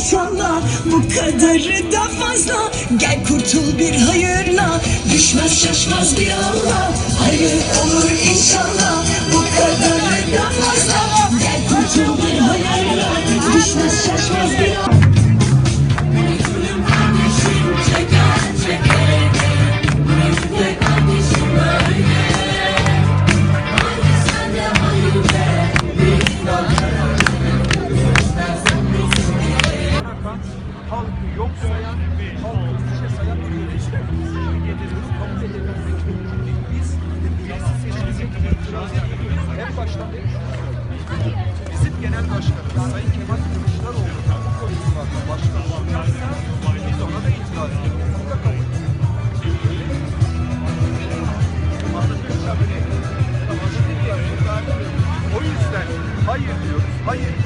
İnşallah bu kadarı da fazla. Gel kurtul bir hayırla. Düşmez şaşmaz bir Allah halkı yok sayan, halkı hiçe sayan bir yönetim. Kabul edilemez. Biz birisi seçilse itiraz ediyoruz. En baştan beri Bizim genel başkanımız Sayın Kemal Kılıçdaroğlu bu koşullarda başkan olacaksa biz ona da itiraz ediyoruz. Bu da kabul beni. O yüzden hayır diyoruz. Hayır